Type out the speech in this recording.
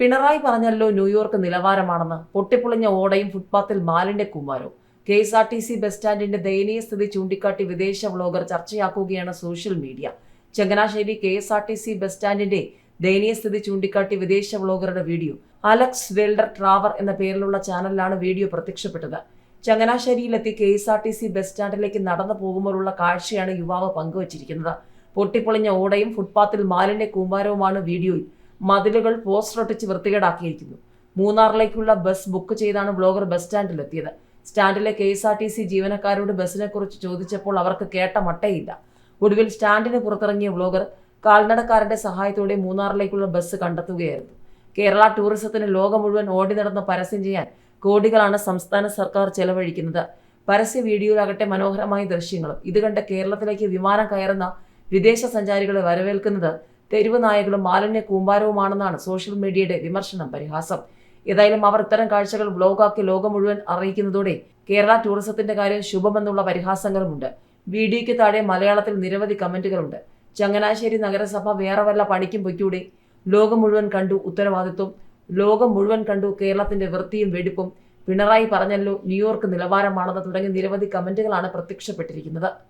പിണറായി പറഞ്ഞല്ലോ ന്യൂയോർക്ക് നിലവാരമാണെന്ന്. പൊട്ടിപ്പൊളിഞ്ഞ ഓടയും ഫുട്പാത്തിൽ മാലിന്റെ കൂമാരവും K S R T C bus സ്റ്റാൻഡിന്റെ ദയനീയ സ്ഥിതി ചൂണ്ടിക്കാട്ടി വിദേശ vlogger ചർച്ചയാക്കുകയാണ് social media. Changanassery K S R T C bus സ്റ്റാൻഡിന്റെ ദയനീയ സ്ഥിതി ചൂണ്ടിക്കാട്ടി വിദേശ വ്ലോഗറുടെ വീഡിയോ. അലക്സ് വെൽഡർ ട്രാവർ എന്ന പേരിലുള്ള ചാനലിലാണ് വീഡിയോ പ്രത്യക്ഷപ്പെട്ടത്. ചങ്ങനാശ്ശേരിയിലെത്തി K S R T C bus സ്റ്റാൻഡിലേക്ക് നടന്നു പോകുമ്പോഴുള്ള കാഴ്ചയാണ് യുവാവ് പങ്കുവച്ചിരിക്കുന്നത്. പൊട്ടിപ്പൊളിഞ്ഞ ഓടയും ഫുട്പാത്തിൽ മാലിന്റെ കൂമ്പാരവുമാണ് വീഡിയോയിൽ മതിലുകൾ പോസ്റ്റർ ഒട്ടിച്ച് വൃത്തികേടാക്കിയിരിക്കുന്നു. മൂന്നാറിലേക്കുള്ള ബസ് ബുക്ക് ചെയ്താണ് ബ്ലോഗർ ബസ് സ്റ്റാൻഡിലെത്തിയത്. സ്റ്റാൻഡിലെ K S R T C ജീവനക്കാരോട് ബസ്സിനെ കുറിച്ച് ചോദിച്ചപ്പോൾ അവർക്ക് കേട്ട മട്ടയില്ല. ഒടുവിൽ സ്റ്റാൻഡിന് പുറത്തിറങ്ങിയ ബ്ലോഗർ കാൽനടക്കാരന്റെ സഹായത്തോടെ മൂന്നാറിലേക്കുള്ള ബസ് കണ്ടെത്തുകയായിരുന്നു. കേരള ടൂറിസത്തിന് ലോകം മുഴുവൻ ഓടി നടന്ന് പരസ്യം ചെയ്യാൻ കോടികളാണ് സംസ്ഥാന സർക്കാർ ചെലവഴിക്കുന്നത്. പരസ്യ വീഡിയോയിലാകട്ടെ മനോഹരമായ ദൃശ്യങ്ങളും. ഇത് കണ്ട് കേരളത്തിലേക്ക് വിമാനം കയറുന്ന വിദേശ സഞ്ചാരികളെ വരവേൽക്കുന്നത് തെരുവ് നായകളും മാലിന്യ കൂമ്പാരവുമാണെന്നാണ് സോഷ്യൽ മീഡിയയുടെ വിമർശനം പരിഹാസം. ഏതായാലും അവർ ഇത്തരം കാഴ്ചകൾ ബ്ലോഗാക്കി ലോകം മുഴുവൻ അറിയിക്കുന്നതോടെ കേരള ടൂറിസത്തിന്റെ കാര്യം ശുഭമെന്നുള്ള പരിഹാസങ്ങളുമുണ്ട്. വീഡിയോയ്ക്ക് താഴെ മലയാളത്തിൽ നിരവധി കമന്റുകളുണ്ട്. ചങ്ങനാശ്ശേരി നഗരസഭ വേറെ വല്ല പണിക്കും പൊയ്ക്കൂടെ? ലോകം മുഴുവൻ കണ്ടു ഉത്തരവാദിത്വം. ലോകം മുഴുവൻ കണ്ടു കേരളത്തിന്റെ വൃത്തിയും വെടിപ്പും. പിണറായി പറഞ്ഞല്ലോ ന്യൂയോർക്ക് നിലവാരമാണെന്ന് തുടങ്ങി നിരവധി കമന്റുകളാണ് പ്രത്യക്ഷപ്പെട്ടിരിക്കുന്നത്.